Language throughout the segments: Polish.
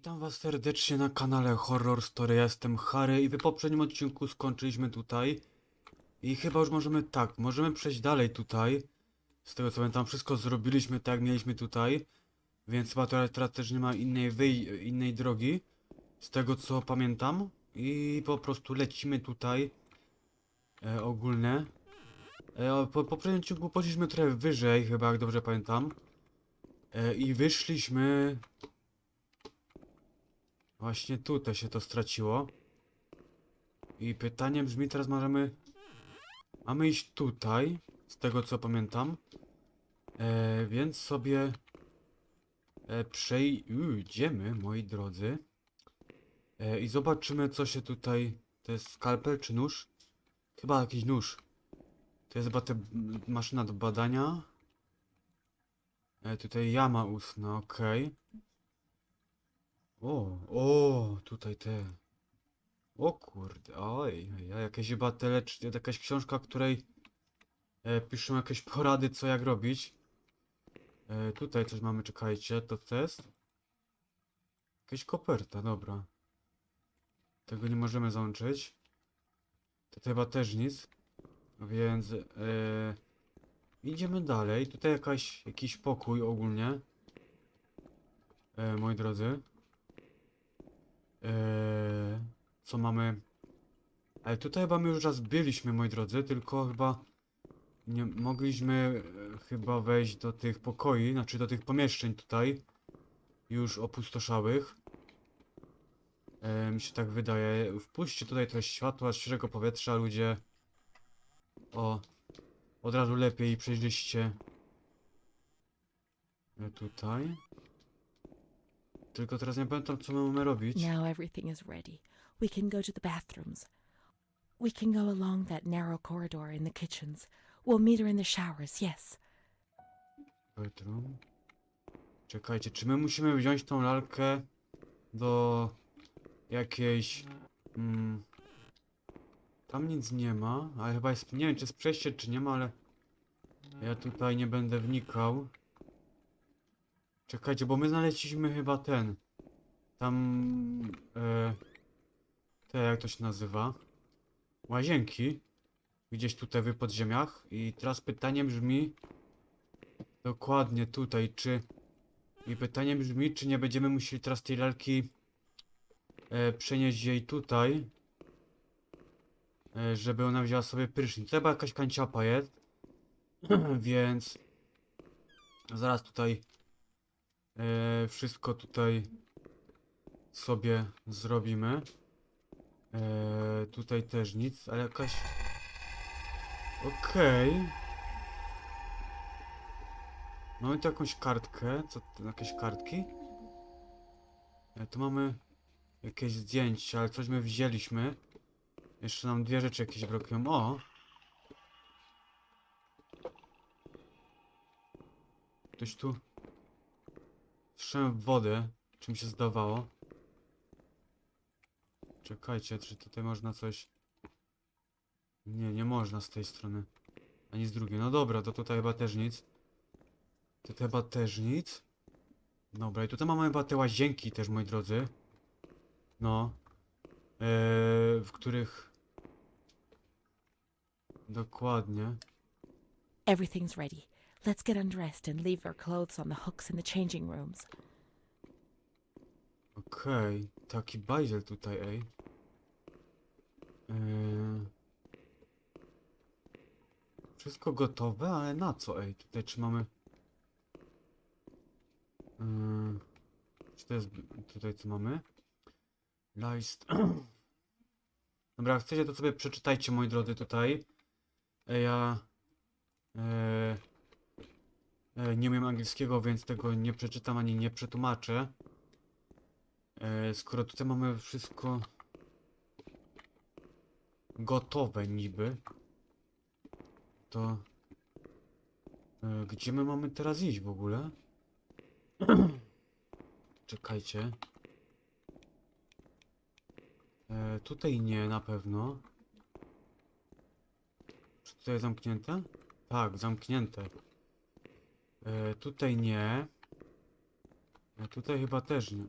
Witam was serdecznie na kanale Horror Story. Ja jestem Harry i w poprzednim odcinku skończyliśmy tutaj. I chyba już możemy tak, możemy przejść dalej tutaj. Z tego co pamiętam, wszystko zrobiliśmy tak jak mieliśmy tutaj. Więc chyba teraz, teraz też nie ma innej wyj innej drogi. Z tego co pamiętam. I po prostu lecimy tutaj. E, ogólnie. E, po poprzednim odcinku poszliśmy trochę wyżej, chyba jak dobrze pamiętam. E, I wyszliśmy Właśnie tutaj się to straciło. I pytanie brzmi, teraz możemy... Mamy iść tutaj, z tego co pamiętam. E, więc sobie... E, przejdziemy, moi drodzy. E, I zobaczymy, co się tutaj... To jest skalpel czy nóż? Chyba jakiś nóż. To jest chyba te maszyna do badania. E, tutaj jama ustna, okej. O, o, tutaj te. O kurde, oj, oj, jakieś chyba te lecz, jakaś książka, której e, piszą jakieś porady, co jak robić. E, tutaj coś mamy, czekajcie, to co jest? Jakaś koperta, dobra. Tego nie możemy załączyć. To chyba też nic. Więc e, idziemy dalej. Tutaj jakaś, jakiś pokój ogólnie. E, moi drodzy. Eee, co mamy? Ale tutaj chyba my już raz byliśmy, moi drodzy, tylko chyba nie mogliśmy e, chyba wejść do tych pokoi, znaczy do tych pomieszczeń tutaj, już opustoszałych. E, mi się tak wydaje. Wpuśćcie tutaj trochę światła, świeżego powietrza, ludzie. O, od razu lepiej przejrzyście. E, tutaj. Tylko teraz nie pamiętam, co my mamy robić. Now everything is ready. We can go to the bathrooms. We can go along that narrow corridor in the kitchens. We'll meet her in the showers, yes. Bedroom. Czekajcie, czy my musimy wziąć tą lalkę do jakiejś... Mm, tam nic nie ma, ale chyba jest... Nie wiem, czy jest przejście, czy nie ma, ale... Ja tutaj nie będę wnikał. Czekajcie, bo my znaleźliśmy chyba ten... Tam... E, te, jak to się nazywa? Łazienki. Gdzieś tutaj w podziemiach. I teraz pytanie brzmi... Dokładnie tutaj, czy... I pytanie brzmi, czy nie będziemy musieli teraz tej lalki e, przenieść jej tutaj, e, żeby ona wzięła sobie prysznic. Chyba jakaś kanciapa jest, więc zaraz tutaj e, wszystko tutaj sobie zrobimy. E, tutaj też nic, ale jakaś... Okej. Mamy tu jakąś kartkę. Co? Jakieś kartki? E, tu mamy jakieś zdjęcia, ale coś my wzięliśmy. Jeszcze nam dwie rzeczy jakieś brakują. O! Ktoś tu... Słyszałem wodę, czym się zdawało. Czekajcie, czy tutaj można coś... Nie, nie można z tej strony. Ani z drugiej. No dobra, to tutaj chyba też nic. To chyba też nic. Dobra, i tutaj mamy chyba te łazienki też, moi drodzy. No. Eee, w których... Dokładnie. Everything's ready. Let's get undressed and leave our clothes on the hooks in the changing rooms. Okej. Taki bajzel tutaj, ej. Eee... Wszystko gotowe, ale na co, ej? Tutaj czy mamy... Eee... Czy to jest... Tutaj co mamy? List... Dobra, chcecie to sobie przeczytajcie, moi drodzy, tutaj. E, ja... E, e, nie umiem angielskiego, więc tego nie przeczytam ani nie przetłumaczę. E, skoro tutaj mamy wszystko gotowe niby, to e, gdzie my mamy teraz iść w ogóle? Czekajcie. E, tutaj nie na pewno. Czy tutaj zamknięte? Tak, zamknięte. E, tutaj nie. E, tutaj chyba też nie.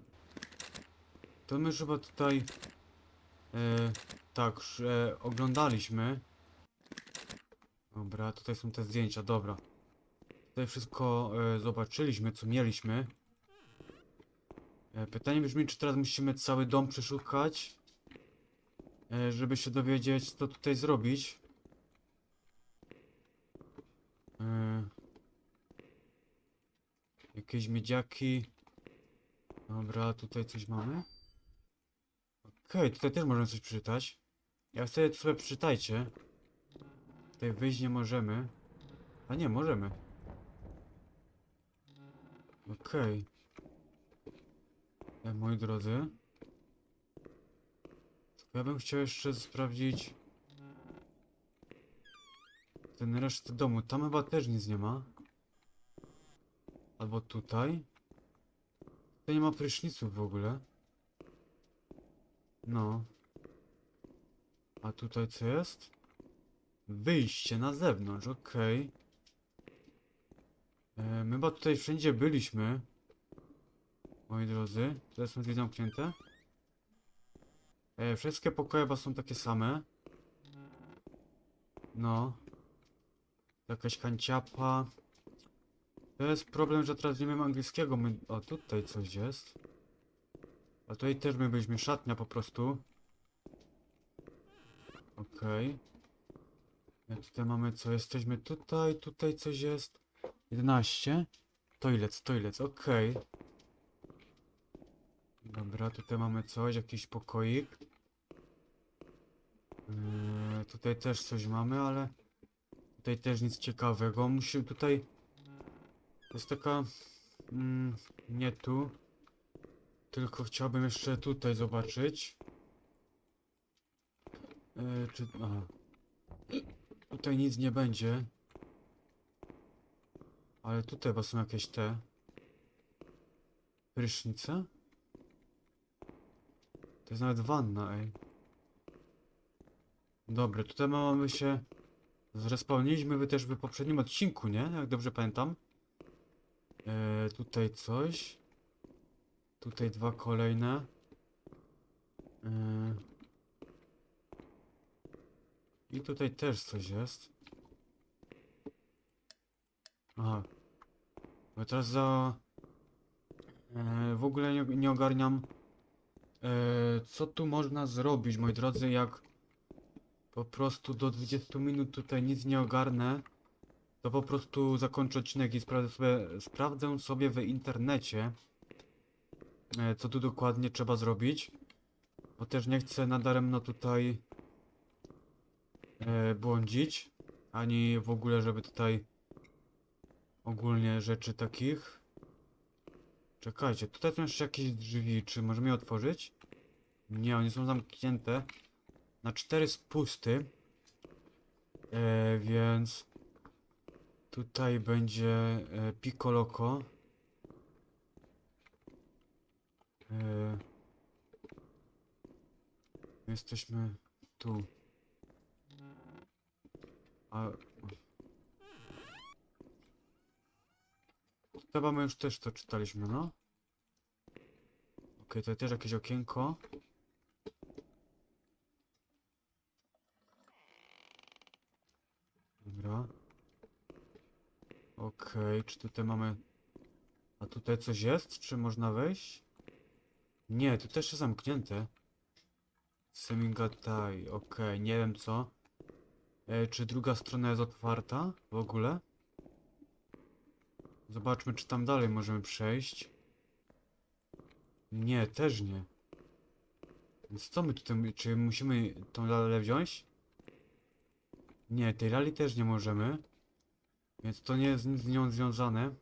to my już chyba tutaj e, tak, że oglądaliśmy. Dobra, tutaj są te zdjęcia, dobra. Tutaj wszystko e, zobaczyliśmy, co mieliśmy. E, pytanie brzmi, czy teraz musimy cały dom przeszukać, e, żeby się dowiedzieć, co tutaj zrobić. Jakieś miedziaki. Dobra, tutaj coś mamy. Okej, tutaj też możemy coś przeczytać. Ja chcę to sobie przeczytajcie. Tutaj wyjść nie możemy. A nie, możemy. Okej. E, Moi drodzy. Ja bym chciał jeszcze sprawdzić ten resztę domu. Tam chyba też nic nie ma. Albo tutaj. Tutaj nie ma pryszniców w ogóle. No. A tutaj co jest? Wyjście na zewnątrz, okej. E, My chyba tutaj wszędzie byliśmy. Moi drodzy, tutaj są drzwi zamknięte. E, wszystkie pokoje chyba są takie same. No. Jakaś kanciapa. To jest problem, że teraz nie wiem angielskiego. My... O, tutaj coś jest. A tutaj też my byliśmy szatnia po prostu. Okej. A Tutaj mamy co? Jesteśmy tutaj, tutaj coś jest. 11. Toilet, toilet, okej. Dobra, tutaj mamy coś, jakiś pokoik. Yy, tutaj też coś mamy, ale tutaj też nic ciekawego. Musimy tutaj... To jest taka... Mm, nie tu. Tylko chciałbym jeszcze tutaj zobaczyć. Yy, czy... Aha. Tutaj nic nie będzie. Ale tutaj chyba są jakieś te... Prysznice? To jest nawet wanna, ej. Dobra, tutaj mamy się... Zrespawniliśmy wy też w poprzednim odcinku, nie? Jak dobrze pamiętam. E, tutaj coś. Tutaj dwa kolejne. E, I tutaj też coś jest. Aha. Bo teraz za... E, w ogóle nie, nie ogarniam e, co tu można zrobić, moi drodzy, jak po prostu do 20 minut tutaj nic nie ogarnę, to po prostu zakończę odcinek i sprawdzę sobie, sprawdzę sobie w internecie, e, co tu dokładnie trzeba zrobić, bo też nie chcę nadaremno tutaj e, błądzić, ani w ogóle, żeby tutaj ogólnie rzeczy takich. Czekajcie, tutaj są jeszcze jakieś drzwi, czy możemy je otworzyć? Nie, one są zamknięte na cztery spusty. E, więc tutaj będzie e. E, my jesteśmy tu. A... Chyba my już też to czytaliśmy, no. Okej, tutaj też jakieś okienko. Dobra. Okej, czy tutaj mamy... A tutaj coś jest? Czy można wejść? Nie, tu też jest zamknięte. Semingatai, okej, nie wiem co. E, czy druga strona jest otwarta w ogóle? Zobaczmy, czy tam dalej możemy przejść. Nie, też nie. Więc co my tutaj... Czy musimy tą lalę wziąć? Nie, tej lali też nie możemy. Więc to nie jest z nią związane.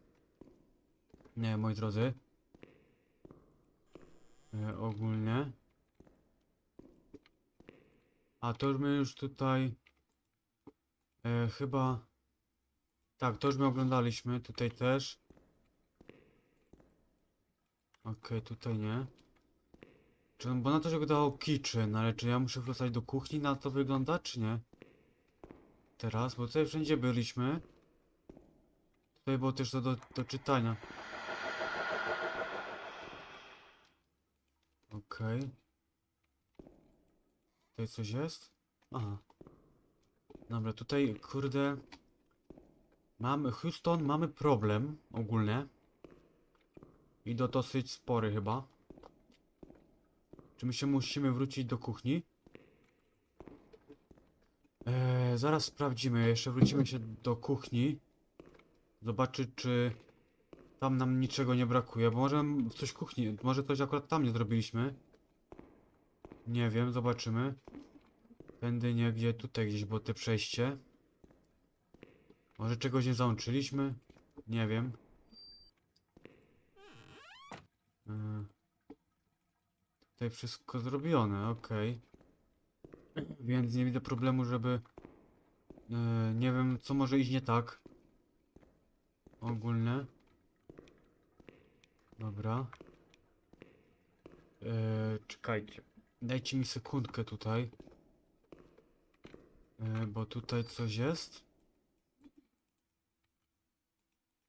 Nie, moi drodzy. E, ogólnie. A to już my już tutaj... E, chyba... Tak, to już my oglądaliśmy. Tutaj też. Okej, tutaj nie. Czy, bo na to się wydawało kitchen, ale czy ja muszę wracać do kuchni na to wygląda, czy nie? Teraz, bo tutaj wszędzie byliśmy. Tutaj było też to do, do czytania. Okej. Tutaj coś jest? Aha. Dobra, tutaj, kurde... Mamy, Houston, mamy problem ogólnie. I to dosyć spory chyba. Czy my się musimy wrócić do kuchni? Eee, zaraz sprawdzimy, jeszcze wrócimy się do kuchni. Zobaczyć, czy tam nam niczego nie brakuje, bo może coś w kuchni, może coś akurat tam nie zrobiliśmy. Nie wiem, zobaczymy. Tędy nie, gdzie tutaj gdzieś było te przejście. Może czegoś nie załączyliśmy? Nie wiem. Yy. Tutaj wszystko zrobione, okej. Więc nie widzę problemu, żeby... Yy, nie wiem, co może iść nie tak. Ogólnie. Dobra. Yy, czekajcie. Dajcie mi sekundkę tutaj. Yy, bo tutaj coś jest.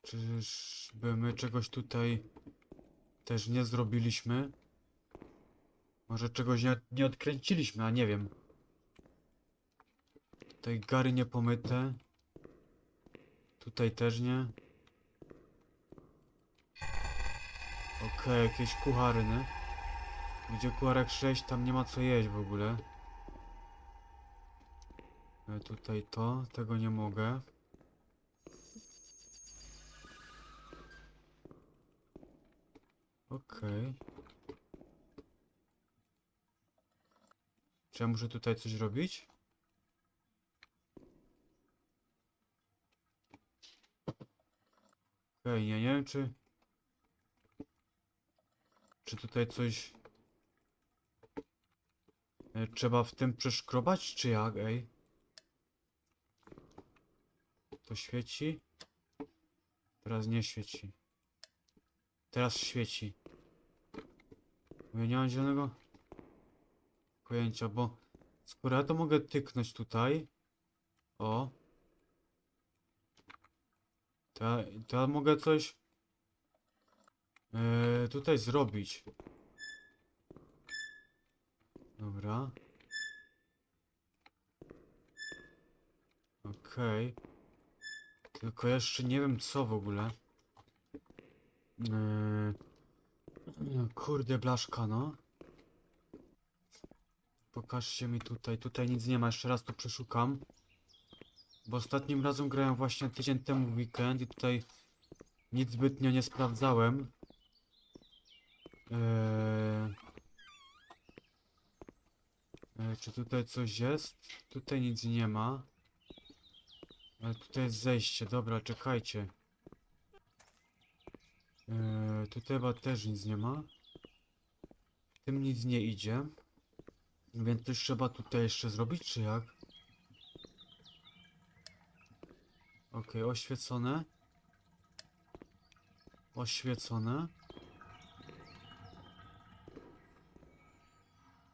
Czyżby my czegoś tutaj też nie zrobiliśmy? Może czegoś nie, nie odkręciliśmy, a nie wiem. Tutaj gary niepomyte. Tutaj też nie. Okej, jakieś kucharny. Gdzie kucharek 6, tam nie ma co jeść w ogóle. E, tutaj to, tego nie mogę. Okej. Czy ja muszę tutaj coś robić? Okej, ja nie wiem czy... Czy tutaj coś... E, trzeba w tym przeszkrobać, czy jak, ej? To świeci? Teraz nie świeci. Teraz świeci. Ja nie mam zielonego pojęcia, bo skoro ja to mogę tyknąć tutaj, o, to ja, to ja mogę coś e, tutaj zrobić. Dobra. Okej. Tylko jeszcze nie wiem co w ogóle. Yy... Kurde, blaszka, no. Pokażcie mi tutaj. Tutaj nic nie ma. Jeszcze raz to przeszukam. Bo ostatnim razem grałem właśnie tydzień temu w weekend i tutaj nic zbytnio nie sprawdzałem. Eee... Czy tutaj coś jest? Tutaj nic nie ma. Ale tutaj jest zejście. Dobra, czekajcie. Eee, tutaj chyba też nic nie ma. Tym nic nie idzie. Więc coś trzeba tutaj jeszcze zrobić, czy jak? Okej, oświecone. Oświecone.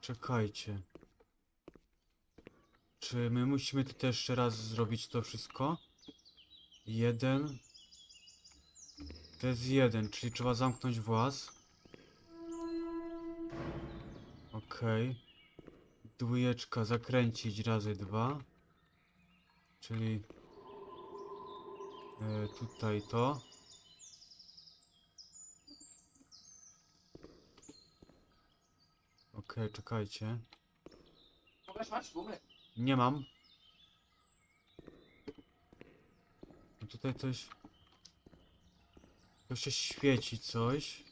Czekajcie. Czy my musimy tutaj jeszcze raz zrobić to wszystko? Jeden. To jest jeden, czyli trzeba zamknąć włas. Okej. Dwójeczka zakręcić razy dwa. Czyli e, tutaj to. Okej, czekajcie. Mogłeś masz gumy? Nie mam. No tutaj coś... To się świeci coś.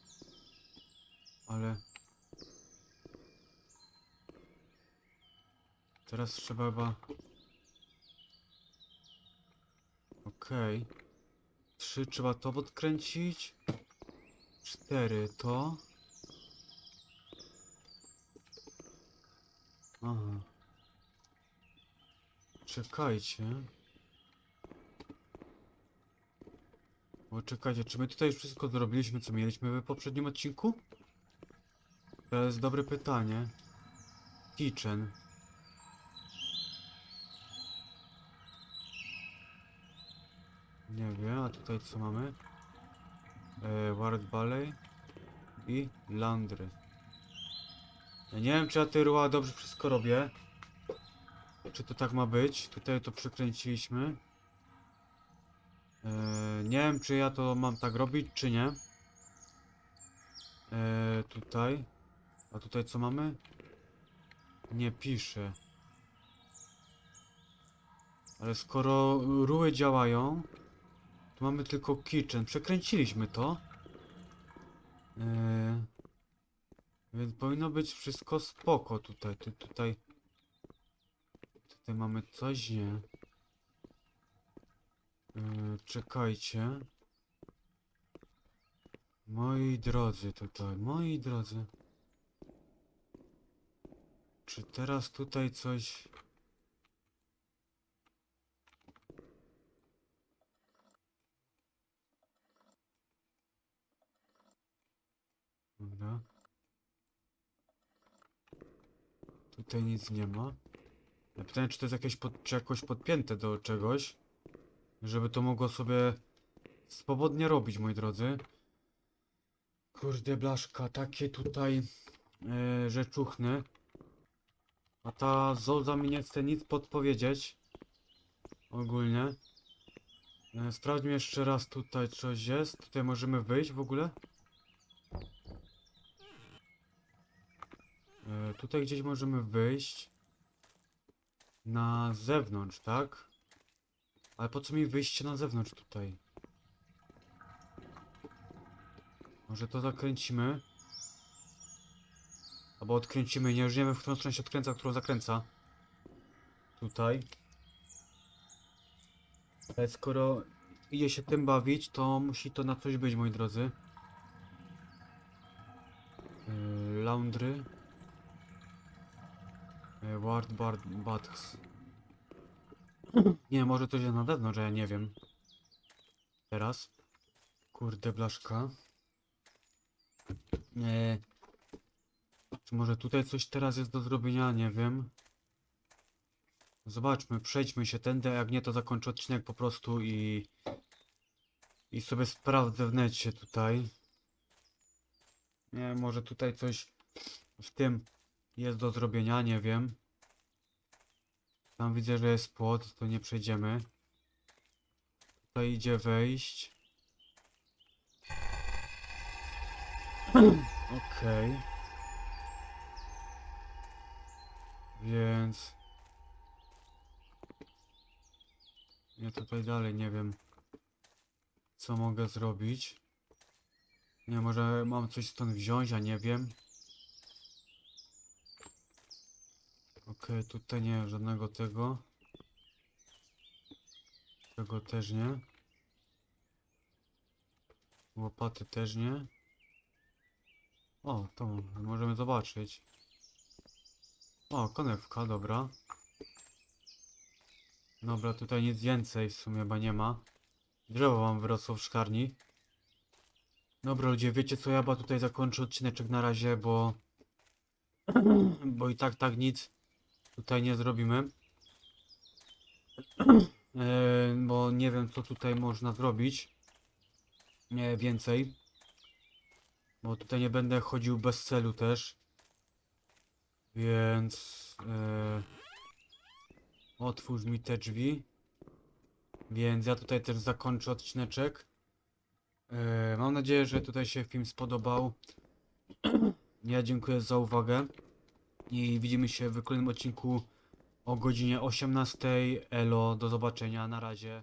Ale... Teraz trzeba chyba... Okej. Trzy trzeba to odkręcić. Cztery to. Aha. Czekajcie. O, czekajcie, czy my tutaj już wszystko zrobiliśmy, co mieliśmy w poprzednim odcinku? To jest dobre pytanie. Kitchen. Nie wiem, a tutaj co mamy? E, Ward Ballet i Landry. Ja nie wiem, czy ja te ruła dobrze wszystko robię. Czy to tak ma być? Tutaj to przykręciliśmy. Eee, nie wiem, czy ja to mam tak robić, czy nie. Eee, tutaj. A tutaj co mamy? Nie pisze. Ale skoro ruły działają, to mamy tylko kitchen. Przekręciliśmy to. Eee, więc powinno być wszystko spoko tutaj. Ty, tutaj. Tutaj mamy coś, nie. Eee, czekajcie. Moi drodzy tutaj, moi drodzy. Czy teraz tutaj coś... Dobra. Tutaj nic nie ma. Ja pytałem, czy to jest jakieś pod, czy jakoś podpięte do czegoś, żeby to mogło sobie swobodnie robić, moi drodzy. Kurde blaszka, takie tutaj e, rzeczuchny. A ta Zolza mi nie chce nic podpowiedzieć. Ogólnie. E, sprawdźmy jeszcze raz tutaj coś jest. Tutaj możemy wyjść w ogóle. Tutaj gdzieś możemy wyjść. Na zewnątrz, tak? Ale po co mi wyjście na zewnątrz tutaj? Może to zakręcimy? Albo odkręcimy, nie, już nie wiem w którą stronę się odkręca, którą zakręca. Tutaj. Ale skoro idzie się tym bawić, to musi to na coś być, moi drodzy. Yy, laundry. Ward bar baths. Nie, może coś jest na zewnątrz, że ja nie wiem. Teraz. Kurde, blaszka. Nie. Czy może tutaj coś teraz jest do zrobienia? Nie wiem. Zobaczmy, przejdźmy się tędy, a jak nie to zakończę odcinek po prostu i... I sobie sprawdzę w necie tutaj. Nie, może tutaj coś w tym jest do zrobienia, nie wiem. Tam widzę, że jest płot, to nie przejdziemy. Tutaj idzie wejść. Okej. Więc... Ja tutaj dalej nie wiem, co mogę zrobić. Nie, może mam coś stąd wziąć, a nie wiem. Okej, tutaj nie żadnego tego. Tego też nie. Łopaty też nie. O, to możemy zobaczyć. O, konewka, dobra. Dobra, tutaj nic więcej w sumie chyba nie ma. Drzewo wam wyrosło w szklarni. Dobra ludzie, wiecie co, ja chyba tutaj zakończę odcineczek na razie, bo... bo i tak, tak nic tutaj nie zrobimy. E, bo nie wiem co tutaj można zrobić. Nie więcej. Bo tutaj nie będę chodził bez celu też. Więc... E, otwórz mi te drzwi. Więc ja tutaj też zakończę odcineczek. E, mam nadzieję, że tutaj się film spodobał. Ja dziękuję za uwagę. I widzimy się w kolejnym odcinku o godzinie 18. Elo, do zobaczenia, na razie.